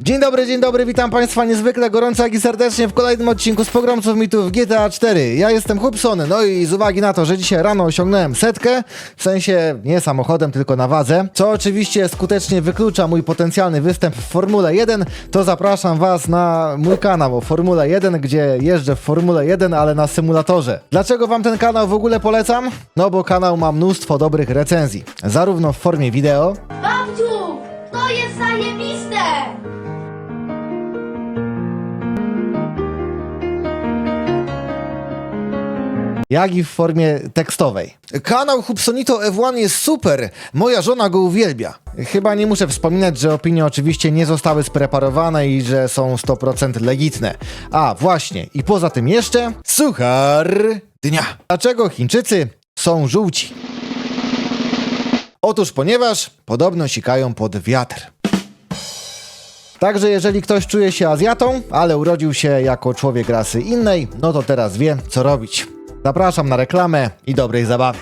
Dzień dobry, dzień dobry, witam Państwa niezwykle gorąco jak i serdecznie w kolejnym odcinku z pogromców mitów GTA 4. Ja jestem Hubson, no i z uwagi na to, że dzisiaj rano osiągnąłem setkę, w sensie nie samochodem, tylko na wadze, co oczywiście skutecznie wyklucza mój potencjalny występ w Formule 1, to zapraszam Was na mój kanał o Formule 1, gdzie jeżdżę w Formule 1, ale na symulatorze. Dlaczego Wam ten kanał w ogóle polecam? No bo kanał ma mnóstwo dobrych recenzji, zarówno w formie wideo, Babciu, to jest zajebiste! Jak i w formie tekstowej. Kanał Hubsonito F1 jest super, moja żona go uwielbia. Chyba nie muszę wspominać, że opinie oczywiście nie zostały spreparowane i że są 100% legitne. A właśnie, i poza tym jeszcze suchar dnia. Dlaczego Chińczycy są żółci? Otóż ponieważ podobno sikają pod wiatr. Także jeżeli ktoś czuje się Azjatą, ale urodził się jako człowiek rasy innej, no to teraz wie, co robić. Zapraszam na reklamę i dobrej zabawy.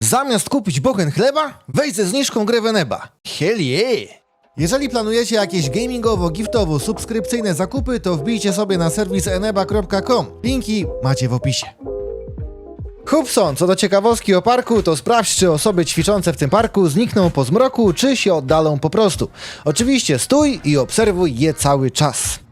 Zamiast kupić bochen chleba, wejdź ze zniżką grę Weneba. Hell yeah! Jeżeli planujecie jakieś gamingowo, giftowo, subskrypcyjne zakupy, to wbijcie sobie na serwis eneba.com. Linki macie w opisie. Hubson, co do ciekawostki o parku, to sprawdź, czy osoby ćwiczące w tym parku znikną po zmroku, czy się oddalą po prostu. Oczywiście stój i obserwuj je cały czas.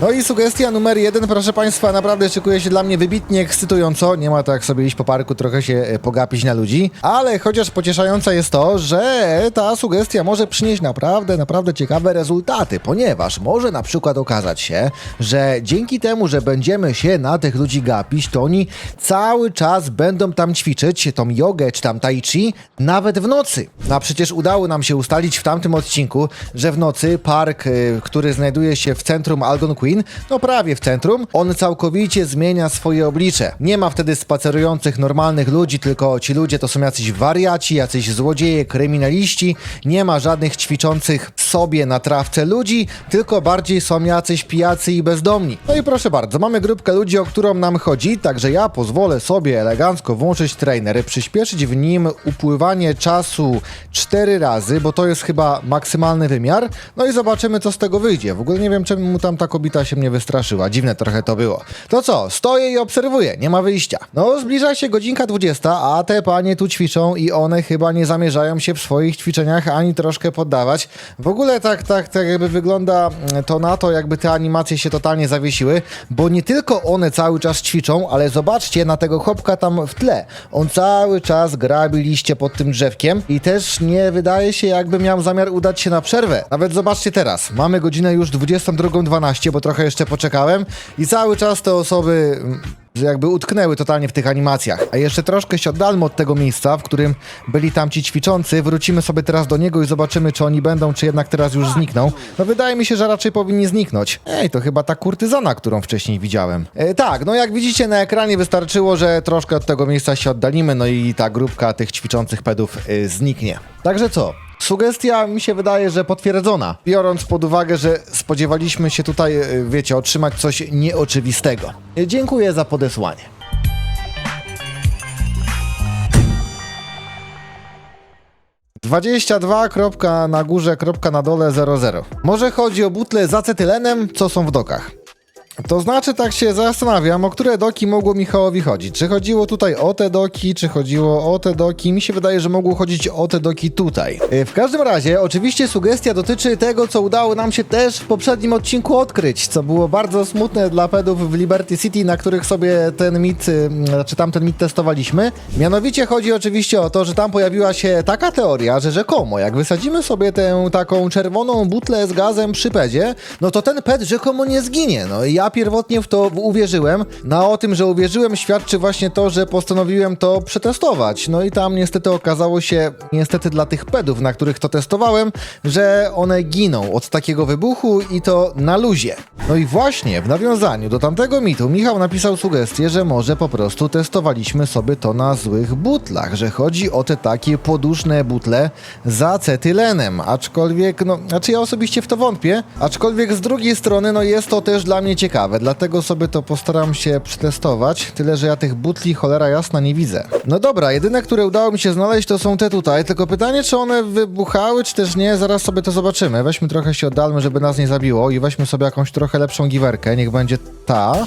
No i sugestia numer jeden, proszę Państwa, naprawdę szykuje się dla mnie wybitnie ekscytująco. Nie ma to jak sobie iść po parku, trochę się e, pogapić na ludzi, ale chociaż pocieszające jest to, że ta sugestia może przynieść naprawdę, naprawdę ciekawe rezultaty, ponieważ może na przykład okazać się, że dzięki temu, że będziemy się na tych ludzi gapić, to oni cały czas będą tam ćwiczyć tą jogę czy tam tai chi, nawet w nocy. No a przecież udało nam się ustalić w tamtym odcinku, że w nocy park, y, który znajduje się w centrum Algonquin, no prawie w centrum, on całkowicie zmienia swoje oblicze. Nie ma wtedy spacerujących normalnych ludzi, tylko ci ludzie to są jacyś wariaci, jacyś złodzieje, kryminaliści. Nie ma żadnych ćwiczących sobie na trawce ludzi, tylko bardziej są jacyś pijacy i bezdomni. No i proszę bardzo, mamy grupkę ludzi, o którą nam chodzi, także ja pozwolę sobie elegancko włączyć trainery, przyspieszyć w nim upływanie czasu 4 razy, bo to jest chyba maksymalny wymiar. No i zobaczymy, co z tego wyjdzie. W ogóle nie wiem, czemu tam ta kobita się mnie wystraszyła. Dziwne trochę to było. To co? Stoję i obserwuję, nie ma wyjścia. No, zbliża się godzinka 20, a te panie tu ćwiczą i one chyba nie zamierzają się w swoich ćwiczeniach ani troszkę poddawać. W ogóle tak, tak, tak jakby wygląda mm, to na to, jakby te animacje się totalnie zawiesiły, bo nie tylko one cały czas ćwiczą, ale zobaczcie na tego chłopka tam w tle. On cały czas grabi liście pod tym drzewkiem i też nie wydaje się, jakby miał zamiar udać się na przerwę. Nawet zobaczcie teraz, mamy godzinę już 22.12, bo trochę jeszcze poczekałem i cały czas te osoby mm, jakby utknęły totalnie w tych animacjach. A jeszcze troszkę się oddalmy od tego miejsca, w którym byli tamci ćwiczący. Wrócimy sobie teraz do niego i zobaczymy, czy oni będą, czy jednak teraz już znikną. No wydaje mi się, że raczej powinni zniknąć. Ej, to chyba ta kurtyzana, którą wcześniej widziałem. E, tak, no jak widzicie na ekranie wystarczyło, że troszkę od tego miejsca się oddalimy, no i ta grupka tych ćwiczących pedów e, zniknie. Także co? Sugestia mi się wydaje, że potwierdzona, biorąc pod uwagę, że spodziewaliśmy się tutaj, e, wiecie, otrzymać coś nieoczywistego. E, Dziękuję za podesłanie. Dwadzieścia dwa kropka na górze, kropka na dole 00. Może chodzi o butle z acetylenem, co są w dokach. To znaczy, tak się zastanawiam, o które doki mogło Michałowi chodzić. Czy chodziło tutaj o te doki, czy chodziło o te doki? Mi się wydaje, że mogło chodzić o te doki tutaj. Yy, W każdym razie, oczywiście sugestia dotyczy tego, co udało nam się też w poprzednim odcinku odkryć, co było bardzo smutne dla pedów w Liberty City, na których sobie ten mit, yy, znaczy tamten mit testowaliśmy. Mianowicie chodzi oczywiście o to, że tam pojawiła się taka teoria, że rzekomo, jak wysadzimy sobie tę taką czerwoną butlę z gazem przy pedzie, no to ten ped rzekomo nie zginie. No i ja pierwotnie w to uwierzyłem. No o tym, że uwierzyłem świadczy właśnie to, że postanowiłem to przetestować. No i tam niestety okazało się, niestety dla tych pedów, na których to testowałem, że one giną od takiego wybuchu i to na luzie. No i właśnie w nawiązaniu do tamtego mitu Michał napisał sugestię, że może po prostu testowaliśmy sobie to na złych butlach, że chodzi o te takie poduszne butle z acetylenem, aczkolwiek, no, znaczy ja osobiście w to wątpię, aczkolwiek z drugiej strony, no jest to też dla mnie ciekawe ciekawe, dlatego sobie to postaram się przetestować, tyle że ja tych butli cholera jasna nie widzę. No dobra, jedyne, które udało mi się znaleźć to są te tutaj, tylko pytanie czy one wybuchały, czy też nie, zaraz sobie to zobaczymy. Weźmy trochę się oddalmy, żeby nas nie zabiło i weźmy sobie jakąś trochę lepszą giwerkę, niech będzie ta.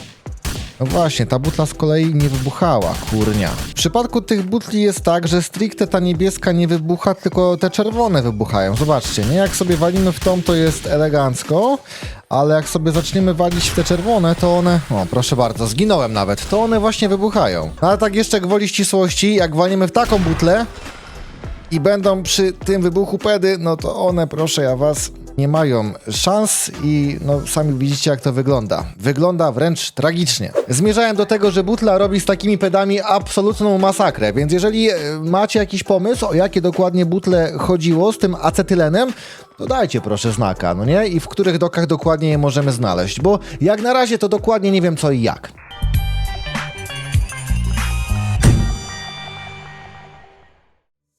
No właśnie, ta butla z kolei nie wybuchała, kurnia. W przypadku tych butli jest tak, że stricte ta niebieska nie wybucha, tylko te czerwone wybuchają. Zobaczcie, nie? Jak sobie walimy w tą, to jest elegancko, ale jak sobie zaczniemy walić w te czerwone, to one... O, proszę bardzo, zginąłem nawet. To one właśnie wybuchają. No, Ale tak jeszcze gwoli ścisłości, jak walimy w taką butlę, i będą przy tym wybuchu pedy, no to one, proszę ja was, nie mają szans i no sami widzicie jak to wygląda. Wygląda wręcz tragicznie. Zmierzałem do tego, że Butla robi z takimi pedami absolutną masakrę, więc jeżeli e, macie jakiś pomysł, o jakie dokładnie butle chodziło z tym acetylenem, to dajcie proszę znaka, no nie? I w których dokach dokładnie je możemy znaleźć, bo jak na razie to dokładnie nie wiem co i jak.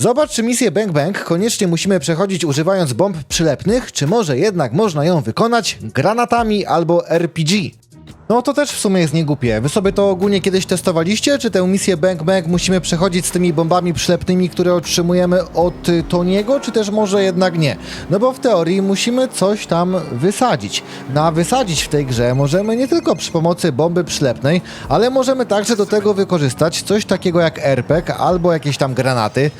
Zobacz, czy misję Bang Bang koniecznie musimy przechodzić używając bomb przylepnych, czy może jednak można ją wykonać granatami albo RPG. No to też w sumie jest niegłupie. Wy sobie to ogólnie kiedyś testowaliście, czy tę misję Bang Bang musimy przechodzić z tymi bombami przylepnymi, które otrzymujemy od y, Toniego, czy też może jednak nie? No bo w teorii musimy coś tam wysadzić. No a wysadzić w tej grze możemy nie tylko przy pomocy bomby przylepnej, ale możemy także do tego wykorzystać coś takiego jak RPG albo jakieś tam granaty,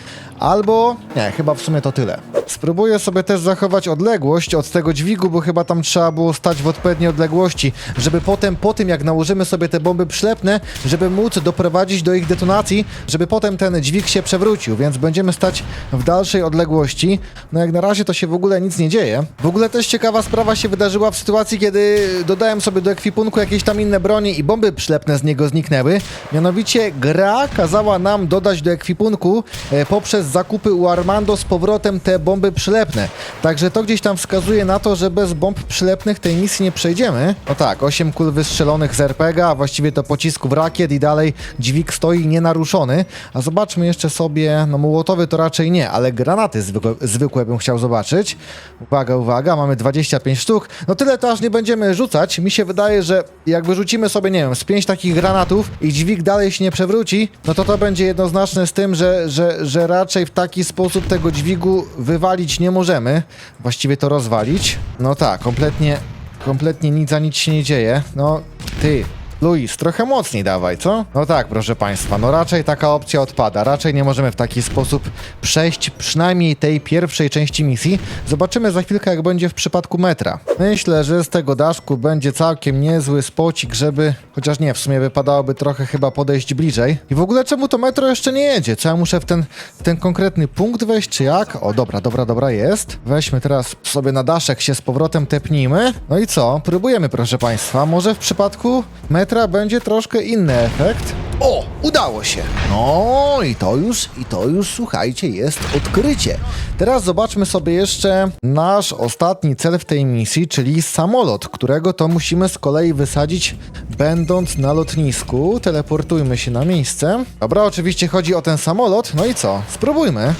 Albo. Nie, chyba w sumie to tyle. Spróbuję sobie też zachować odległość od tego dźwigu, bo chyba tam trzeba było stać w odpowiedniej odległości, żeby potem, po tym jak nałożymy sobie te bomby przylepne, żeby móc doprowadzić do ich detonacji, żeby potem ten dźwig się przewrócił, więc będziemy stać w dalszej odległości. No jak na razie to się w ogóle nic nie dzieje. W ogóle też ciekawa sprawa się wydarzyła w sytuacji, kiedy dodałem sobie do ekwipunku jakieś tam inne bronie i bomby przylepne z niego zniknęły. Mianowicie gra kazała nam dodać do ekwipunku e, poprzez zakupy u Armando z powrotem te bomby przylepne. Także to gdzieś tam wskazuje na to, że bez bomb przylepnych tej misji nie przejdziemy. No tak, 8 kul wystrzelonych z RPG, a właściwie to pocisków rakiet i dalej dźwig stoi nienaruszony. A zobaczmy jeszcze sobie, no mołotowy to raczej nie, ale granaty zwykłe, zwykłe bym chciał zobaczyć. Uwaga, uwaga, mamy 25 sztuk. No tyle to aż nie będziemy rzucać. Mi się wydaje, że jak wyrzucimy sobie, nie wiem, z 5 takich granatów i dźwig dalej się nie przewróci, no to to będzie jednoznaczne z tym, że, że, że raczej w taki sposób tego dźwigu wywalić nie możemy. Właściwie to rozwalić. No tak, kompletnie, kompletnie nic za nic się nie dzieje. No, ty, Luis, trochę mocniej dawaj, co? No tak, proszę Państwa, no raczej taka opcja odpada. Raczej nie możemy w taki sposób przejść przynajmniej tej pierwszej części misji. Zobaczymy za chwilkę, jak będzie w przypadku metra. Myślę, że z tego daszku będzie całkiem niezły spocik, żeby... Chociaż nie, w sumie wypadałoby trochę chyba podejść bliżej. I w ogóle czemu to metro jeszcze nie jedzie? Czy ja muszę w ten, w ten konkretny punkt wejść, czy jak? O, dobra, dobra, dobra, jest. Weźmy teraz sobie na daszek się z powrotem tepnijmy. No i co? Próbujemy, proszę Państwa. Może w przypadku metra będzie troszkę inny efekt. O, udało się. No i to już, i to już, słuchajcie, jest odkrycie. Teraz zobaczmy sobie jeszcze nasz ostatni cel w tej misji, czyli samolot, którego to musimy z kolei wysadzić będąc na lotnisku. Teleportujmy się na miejsce. Dobra, oczywiście chodzi o ten samolot. No i co? Spróbujmy.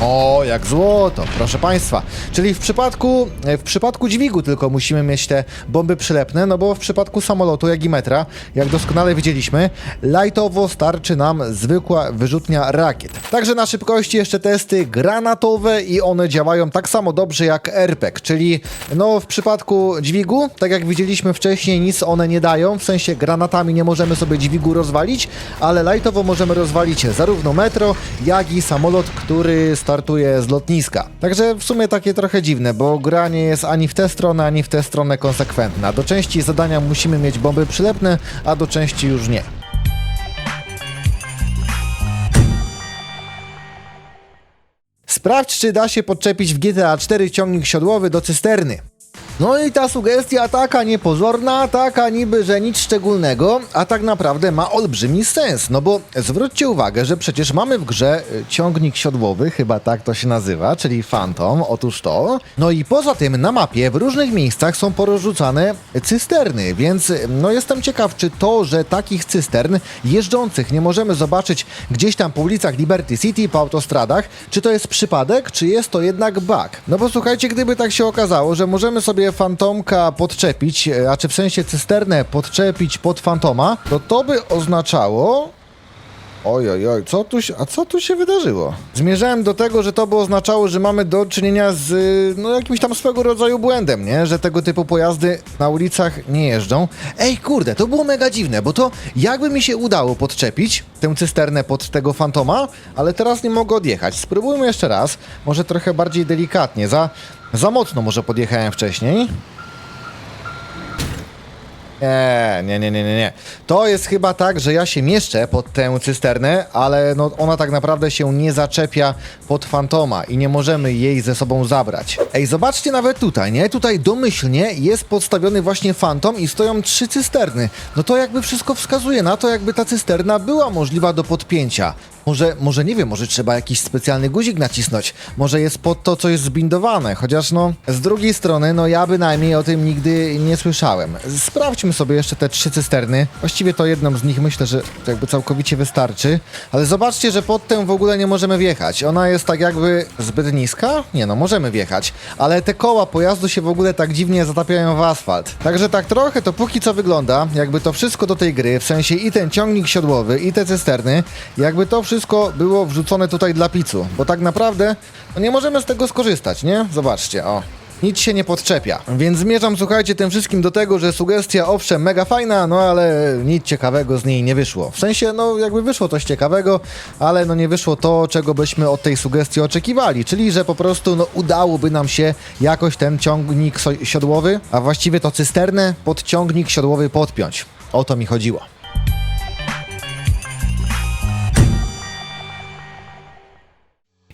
O, jak złoto, proszę Państwa. Czyli w przypadku, w przypadku dźwigu tylko musimy mieć te bomby przylepne, no bo w przypadku samolotu, jak i metra, jak doskonale widzieliśmy, lightowo starczy nam zwykła wyrzutnia rakiet. Także na szybkości jeszcze testy granatowe i one działają tak samo dobrze jak RPG, czyli no w przypadku dźwigu, tak jak widzieliśmy wcześniej, nic one nie dają, w sensie granatami nie możemy sobie dźwigu rozwalić, ale lightowo możemy rozwalić zarówno metro, jak i samolot, który startuje z lotniska. Także w sumie takie trochę dziwne, bo gra nie jest ani w tę stronę, ani w tę stronę konsekwentna. Do części zadania musimy mieć bomby przylepne, a do części już nie. Sprawdź, czy da się podczepić w GTA 4 ciągnik siodłowy do cysterny. No i ta sugestia taka niepozorna, taka niby, że nic szczególnego, a tak naprawdę ma olbrzymi sens, no bo zwróćcie uwagę, że przecież mamy w grze y, ciągnik siodłowy, chyba tak to się nazywa, czyli Phantom, otóż to. No i poza tym na mapie w różnych miejscach są porozrzucane cysterny, więc y, no jestem ciekaw, czy to, że takich cystern jeżdżących nie możemy zobaczyć gdzieś tam po ulicach Liberty City, po autostradach, czy to jest przypadek, czy jest to jednak bug. No bo słuchajcie, gdyby tak się okazało, że możemy sobie spróbuję fantomka podczepić, e, a czy w sensie cysternę podczepić pod fantoma, to to by oznaczało... Oj, oj, oj, co tu się, a co tu się wydarzyło? Zmierzałem do tego, że to by oznaczało, że mamy do czynienia z y, no, jakimś tam swego rodzaju błędem, nie? Że tego typu pojazdy na ulicach nie jeżdżą. Ej, kurde, to było mega dziwne, bo to jakby mi się udało podczepić tę cysternę pod tego fantoma, ale teraz nie mogę odjechać. Spróbujmy jeszcze raz, może trochę bardziej delikatnie, za, za mocno może podjechałem wcześniej. Nie, nie, nie, nie, nie, nie. To jest chyba tak, że ja się mieszczę pod tę cysternę, ale no, ona tak naprawdę się nie zaczepia pod fantoma i nie możemy jej ze sobą zabrać. Ej, zobaczcie nawet tutaj, nie? Tutaj domyślnie jest podstawiony właśnie fantom i stoją trzy cysterny. No to jakby wszystko wskazuje na to, jakby ta cysterna była możliwa do podpięcia. Może, może nie wiem, może trzeba jakiś specjalny guzik nacisnąć. Może jest pod to coś zbindowane, chociaż no z drugiej strony, no ja bynajmniej o tym nigdy nie słyszałem. Sprawdźmy sobie jeszcze te trzy cysterny. Właściwie to jedną z nich myślę, że jakby całkowicie wystarczy. Ale zobaczcie, że pod tę w ogóle nie możemy wjechać. Ona jest tak jakby zbyt niska? Nie no, możemy wjechać. Ale te koła pojazdu się w ogóle tak dziwnie zatapiają w asfalt. Także tak trochę to póki co wygląda, jakby to wszystko do tej gry, w sensie i ten ciągnik siodłowy, i te cysterny, jakby to wszystko było wrzucone tutaj dla picu. Bo tak naprawdę no nie możemy z tego skorzystać, nie? Zobaczcie, o. Nic się nie podczepia. Więc zmierzam, słuchajcie, tym wszystkim do tego, że sugestia owszem mega fajna, no ale nic ciekawego z niej nie wyszło. W sensie, no jakby wyszło coś ciekawego, ale no nie wyszło to, czego byśmy od tej sugestii oczekiwali, czyli że po prostu no udałoby nam się jakoś ten ciągnik siodłowy, a właściwie to cysternę pod ciągnik siodłowy podpiąć. O to mi chodziło.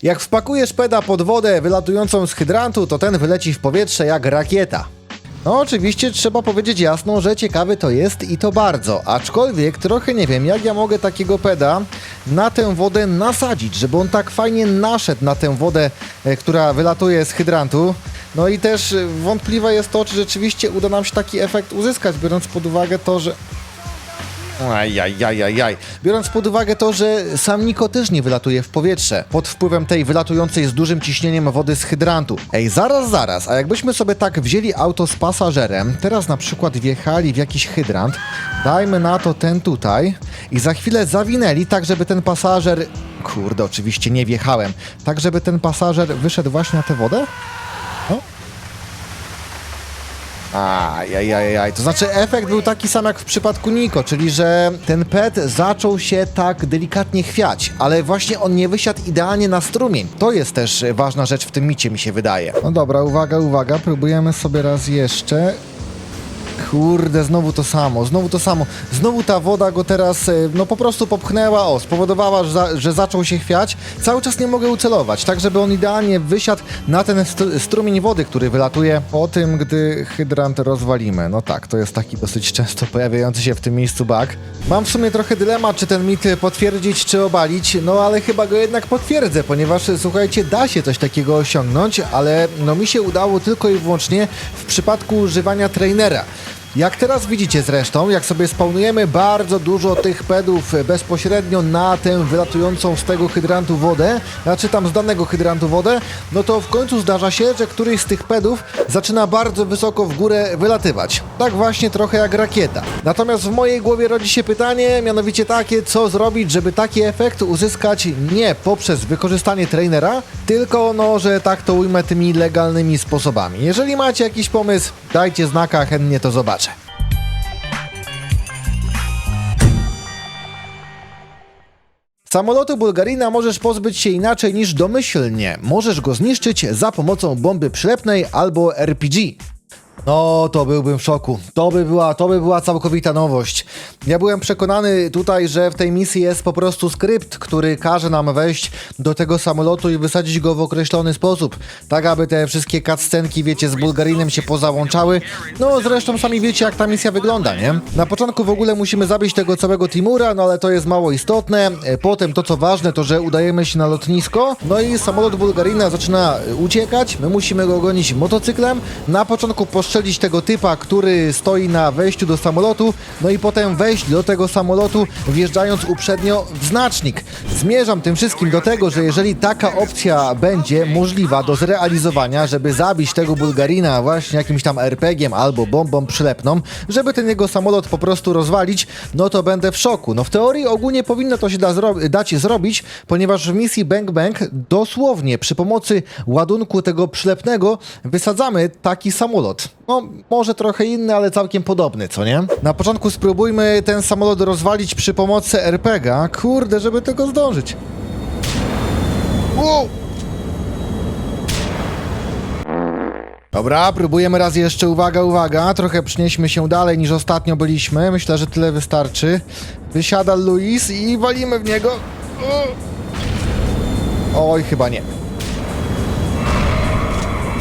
Jak wpakujesz peda pod wodę wylatującą z hydrantu, to ten wyleci w powietrze jak rakieta. No oczywiście trzeba powiedzieć jasno, że ciekawy to jest i to bardzo, aczkolwiek trochę nie wiem jak ja mogę takiego peda na tę wodę nasadzić, żeby on tak fajnie naszedł na tę wodę, e, która wylatuje z hydrantu. No i też e, wątpliwe jest to, czy rzeczywiście uda nam się taki efekt uzyskać, biorąc pod uwagę to, że Ajajajajaj. Biorąc pod uwagę to, że sam Niko też nie wylatuje w powietrze pod wpływem tej wylatującej z dużym ciśnieniem wody z hydrantu. Ej, zaraz, zaraz, a jakbyśmy sobie tak wzięli auto z pasażerem, teraz na przykład wjechali w jakiś hydrant, dajmy na to ten tutaj i za chwilę zawinęli tak, żeby ten pasażer... Kurde, oczywiście nie wjechałem. Tak, żeby ten pasażer wyszedł właśnie na tę wodę? Ajajajaj, to znaczy efekt był taki sam jak w przypadku Niko, czyli że ten pet zaczął się tak delikatnie chwiać, ale właśnie on nie wysiadł idealnie na strumień. To jest też ważna rzecz w tym micie, mi się wydaje. No dobra, uwaga, uwaga, próbujemy sobie raz jeszcze. Kurde, znowu to samo, znowu to samo. Znowu ta woda go teraz, e, no po prostu popchnęła, o, spowodowała, że, za, że zaczął się chwiać. Cały czas nie mogę ucelować, tak żeby on idealnie wysiadł na ten str- strumień wody, który wylatuje po tym, gdy hydrant rozwalimy. No tak, to jest taki dosyć często pojawiający się w tym miejscu bug. Mam w sumie trochę dylemat, czy ten mit potwierdzić, czy obalić, no ale chyba go jednak potwierdzę, ponieważ słuchajcie, da się coś takiego osiągnąć, ale no mi się udało tylko i wyłącznie w przypadku używania trainera. Jak teraz widzicie zresztą, jak sobie spawnujemy bardzo dużo tych pedów bezpośrednio na tę wylatującą z tego hydrantu wodę, znaczy tam z danego hydrantu wodę, no to w końcu zdarza się, że któryś z tych pedów zaczyna bardzo wysoko w górę wylatywać. Tak właśnie trochę jak rakieta. Natomiast w mojej głowie rodzi się pytanie, mianowicie takie, co zrobić, żeby taki efekt uzyskać nie poprzez wykorzystanie trainera, tylko no, że tak to ujmę tymi legalnymi sposobami. Jeżeli macie jakiś pomysł, dajcie znaka, chętnie to zobaczę. Samolotu Bulgarina możesz pozbyć się inaczej niż domyślnie. Możesz go zniszczyć za pomocą bomby przylepnej albo RPG. No, to byłbym w szoku. To by była, to by była całkowita nowość. Ja byłem przekonany tutaj, że w tej misji jest po prostu skrypt, który każe nam wejść do tego samolotu i wysadzić go w określony sposób. Tak, aby te wszystkie cutscenki, wiecie, z Bulgarinem się pozałączały. No, zresztą sami wiecie, jak ta misja wygląda, nie? Na początku w ogóle musimy zabić tego całego Timura, no ale to jest mało istotne. E, Potem to, co ważne, to, że udajemy się na lotnisko, no i samolot Bulgarina zaczyna e, uciekać. My musimy go gonić motocyklem. Na początku postrzelić tego typa, który stoi na wejściu do samolotu, no i potem wejść do tego samolotu, wjeżdżając uprzednio w znacznik. Zmierzam tym wszystkim do tego, że jeżeli taka opcja będzie możliwa do zrealizowania, żeby zabić tego Bulgarina właśnie jakimś tam RPG-iem albo bombą przylepną, żeby ten jego samolot po prostu rozwalić, no to będę w szoku. No w teorii ogólnie powinno to się da zro- dać zrobić, ponieważ w misji Bang Bang dosłownie przy pomocy ładunku tego przylepnego wysadzamy taki samolot. No, może trochę inny, ale całkiem podobny, co nie? Na początku spróbujmy ten samolot rozwalić przy pomocy RPG-a. Kurde, żeby tego zdążyć. Wow! Dobra, próbujemy raz jeszcze. Uwaga, uwaga. Trochę przynieśmy się dalej niż ostatnio byliśmy. Myślę, że tyle wystarczy. Wysiada Luis i walimy w niego. Oj, chyba nie.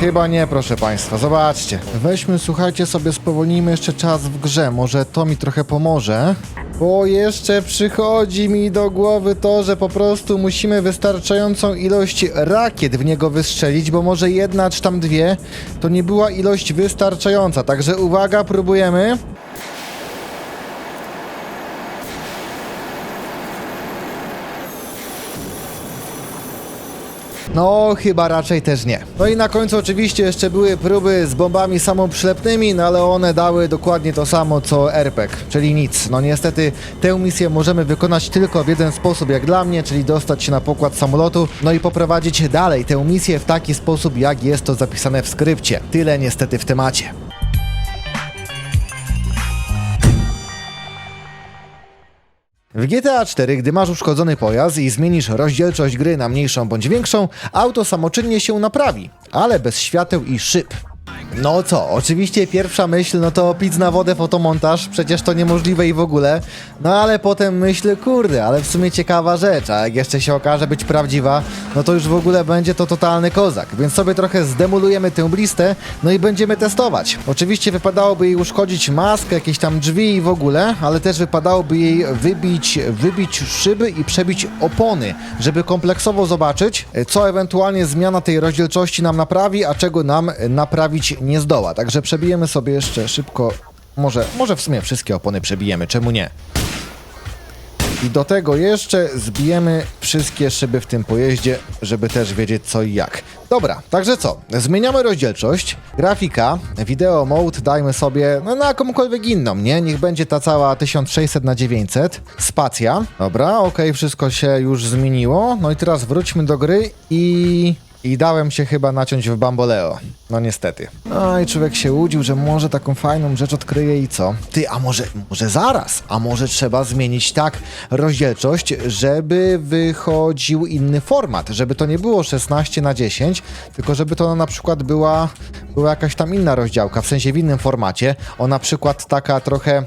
Chyba nie, proszę Państwa. Zobaczcie. Weźmy, słuchajcie, sobie spowolnijmy jeszcze czas w grze. Może to mi trochę pomoże. Bo jeszcze przychodzi mi do głowy to, że po prostu musimy wystarczającą ilość rakiet w niego wystrzelić, bo może jedna czy tam dwie to nie była ilość wystarczająca. Także uwaga, próbujemy. No, chyba raczej też nie. No i na końcu oczywiście jeszcze były próby z bombami samoprzylepnymi, no ale one dały dokładnie to samo co RPG, czyli nic. No niestety tę misję możemy wykonać tylko w jeden sposób jak dla mnie, czyli dostać się na pokład samolotu, no i poprowadzić dalej tę misję w taki sposób jak jest to zapisane w skrypcie. Tyle niestety w temacie. W GTA 4, gdy masz uszkodzony pojazd i zmienisz rozdzielczość gry na mniejszą bądź większą, auto samoczynnie się naprawi, ale bez świateł i szyb. No co, oczywiście pierwsza myśl, no to pizz na wodę fotomontaż, przecież to niemożliwe i w ogóle. No ale potem myślę, kurde, ale w sumie ciekawa rzecz, a jak jeszcze się okaże być prawdziwa, no to już w ogóle będzie to totalny kozak. Więc sobie trochę zdemolujemy tę blistę, no i będziemy testować. Oczywiście wypadałoby jej uszkodzić maskę, jakieś tam drzwi i w ogóle, ale też wypadałoby jej wybić, wybić szyby i przebić opony, żeby kompleksowo zobaczyć, co ewentualnie zmiana tej rozdzielczości nam naprawi, a czego nam naprawić nie zdoła. Także przebijemy sobie jeszcze szybko, może, może w sumie wszystkie opony przebijemy, czemu nie? I do tego jeszcze zbijemy wszystkie szyby w tym pojeździe, żeby też wiedzieć co i jak. Dobra, także co? Zmieniamy rozdzielczość, grafika, wideo mode dajmy sobie no, na jakąkolwiek inną, nie? Niech będzie ta cała 1600 na 900 spacja. Dobra, okej, wszystko się już zmieniło. No i teraz wróćmy do gry i... I dałem się chyba naciąć w Bamboleo. No niestety. No i człowiek się łudził, że może taką fajną rzecz odkryje i co? Ty, a może, może zaraz? A może trzeba zmienić tak rozdzielczość, żeby wychodził inny format, żeby to nie było 16 na 10, tylko żeby to na przykład była, była jakaś tam inna rozdziałka, w sensie w innym formacie. O na przykład taka trochę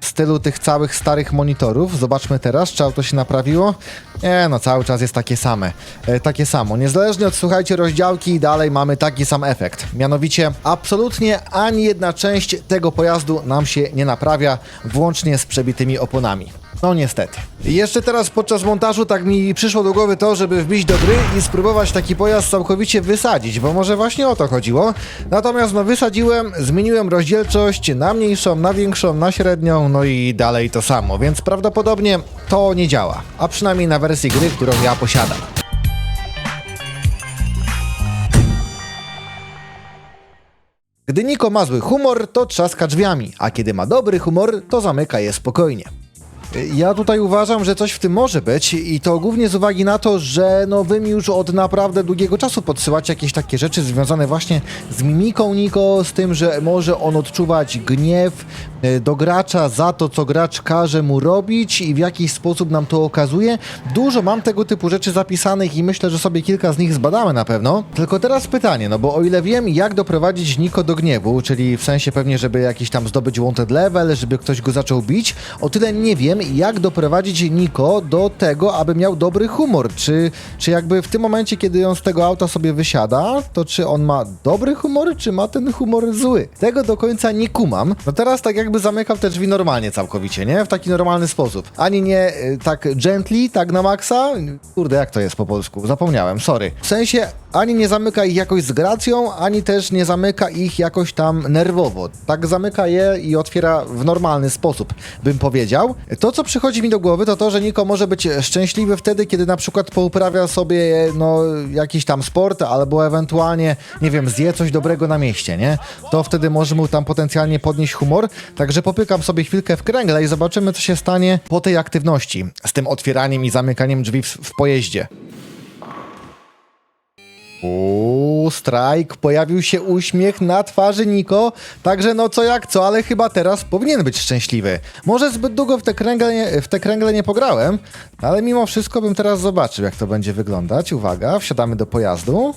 w stylu tych całych starych monitorów. Zobaczmy teraz, czy auto się naprawiło. Nie, no cały czas jest takie same. E, takie samo. Niezależnie od, słuchajcie, rozdziałki, dalej mamy taki sam efekt. Mianowicie, absolutnie ani jedna część tego pojazdu nam się nie naprawia, włącznie z przebitymi oponami. No niestety. Jeszcze teraz podczas montażu tak mi przyszło do głowy to, żeby wbić do gry i spróbować taki pojazd całkowicie wysadzić, bo może właśnie o to chodziło. Natomiast no wysadziłem, zmieniłem rozdzielczość na mniejszą, na większą, na średnią, no i dalej to samo, więc prawdopodobnie to nie działa. A przynajmniej na wersji gry, którą ja posiadam. Gdy Niko ma zły humor, to trzaska drzwiami, a kiedy ma dobry humor, to zamyka je spokojnie. Ja tutaj uważam, że coś w tym może być i to głównie z uwagi na to, że no wy mi już od naprawdę długiego czasu podsyłacie jakieś takie rzeczy związane właśnie z mimiką Niko, z tym, że może on odczuwać gniew do gracza za to, co gracz każe mu robić i w jakiś sposób nam to okazuje. Dużo mam tego typu rzeczy zapisanych i myślę, że sobie kilka z nich zbadamy na pewno. Tylko teraz pytanie, no bo o ile wiem, jak doprowadzić Niko do gniewu, czyli w sensie pewnie, żeby jakiś tam zdobyć wanted level, żeby ktoś go zaczął bić, o tyle nie wiem, jak doprowadzić Niko do tego, aby miał dobry humor. Czy, czy jakby w tym momencie, kiedy on z tego auta sobie wysiada, to czy on ma dobry humor, czy ma ten humor zły? Tego do końca nie kumam. No teraz tak jakby zamykał te drzwi normalnie całkowicie, nie? W taki normalny sposób. Ani nie y, tak gently, tak na maksa. Kurde, jak to jest po polsku? Zapomniałem, sorry. W sensie ani nie zamyka ich jakoś z gracją, ani też nie zamyka ich jakoś tam nerwowo. Tak zamyka je i otwiera w normalny sposób, bym powiedział. To, co przychodzi mi do głowy, to to, że Niko może być szczęśliwy wtedy, kiedy na przykład pouprawia sobie no, jakiś tam sport, albo ewentualnie, nie wiem, zje coś dobrego na mieście, nie? To wtedy może mu tam potencjalnie podnieść humor. Także popykam sobie chwilkę w kręgle i zobaczymy, co się stanie po tej aktywności z tym otwieraniem i zamykaniem drzwi w, w pojeździe. Uuu, strajk, pojawił się uśmiech na twarzy Niko, także no co jak co, ale chyba teraz powinien być szczęśliwy. Może zbyt długo w te kręgle nie, w te kręgle nie pograłem, ale mimo wszystko bym teraz zobaczył, jak to będzie wyglądać. Uwaga, wsiadamy do pojazdu.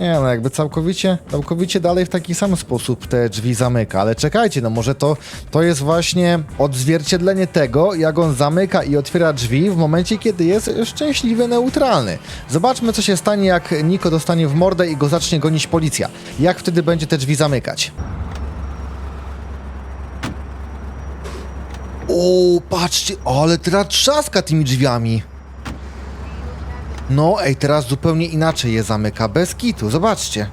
Nie no, jakby całkowicie, całkowicie dalej w taki sam sposób te drzwi zamyka, ale czekajcie, no może to, to jest właśnie odzwierciedlenie tego, jak on zamyka i otwiera drzwi w momencie, kiedy jest szczęśliwy, neutralny. Zobaczmy, co się stanie, jak Niko dostanie w mordę i go zacznie gonić policja. Jak wtedy będzie te drzwi zamykać? O, patrzcie, ale teraz trzaska tymi drzwiami. No, ej, teraz zupełnie inaczej je zamyka, bez kitu, zobaczcie.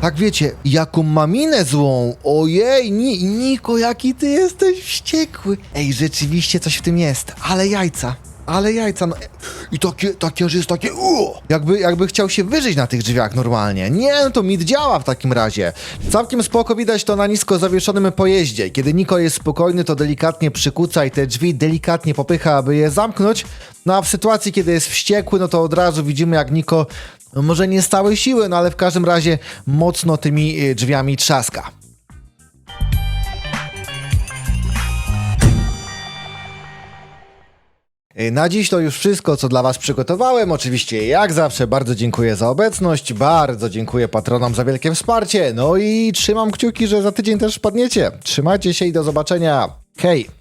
Tak wiecie, jaką maminę złą. Ojej, Ni Niko, jaki ty jesteś wściekły. Ej, rzeczywiście coś w tym jest, ale jajca. Ale jajca, no. I takie, takie, że jest takie. U! Jakby, jakby chciał się wyżyć na tych drzwiach normalnie. Nie, no to mit działa w takim razie. Całkiem spoko widać to na nisko zawieszonym pojeździe. Kiedy Niko jest spokojny, to delikatnie przykuca i te drzwi delikatnie popycha, aby je zamknąć. No a w sytuacji, kiedy jest wściekły, no to od razu widzimy, jak Niko, no może nie stałe siły, no ale w każdym razie mocno tymi y, drzwiami trzaska. Na dziś to już wszystko, co dla Was przygotowałem. Oczywiście, jak zawsze, bardzo dziękuję za obecność, bardzo dziękuję patronom za wielkie wsparcie. No i trzymam kciuki, że za tydzień też wpadniecie. Trzymajcie się i do zobaczenia. Hej!